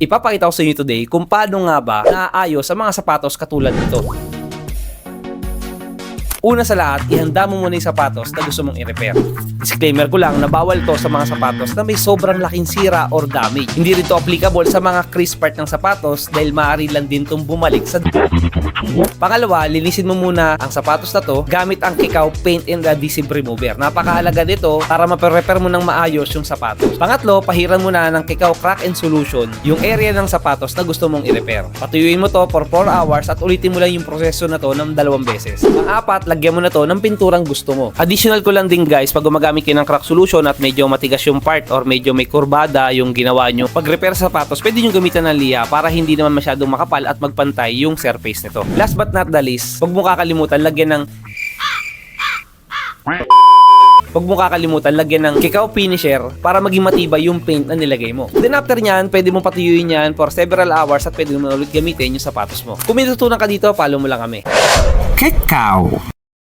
Ipapakita ko sa inyo today kung paano nga ba naaayos sa mga sapatos katulad nito. Una sa lahat, ihanda mo muna yung sapatos na gusto mong i-repair. Disclaimer ko lang na bawal to sa mga sapatos na may sobrang laking sira or damage. Hindi rin to applicable sa mga crease part ng sapatos dahil maaari lang din tong bumalik sa Pangalawa, linisin mo muna ang sapatos na to gamit ang Kikaw Paint and Adhesive Remover. Napakahalaga nito para ma-repair mo ng maayos yung sapatos. Pangatlo, pahiran mo na ng Kikaw Crack and Solution yung area ng sapatos na gusto mong i-repair. Patuyuin mo to for 4 hours at ulitin mo lang yung proseso na to ng dalawang beses. Pang-apat, lagyan mo na to ng pinturang gusto mo. Additional ko lang din guys, pag gumagamit kayo ng crack solution at medyo matigas yung part or medyo may kurbada yung ginawa nyo, pag repair sa sapatos, pwede nyo gamitan ng liya para hindi naman masyadong makapal at magpantay yung surface nito. Last but not the least, huwag mo kakalimutan lagyan ng Huwag mo kakalimutan lagyan ng kikaw finisher para maging matibay yung paint na nilagay mo. Then after nyan, pwede mo patuyuin yan for several hours at pwede mo ulit gamitin yung sapatos mo. Kung may natutunan ka dito, follow mo lang kami. Cacau.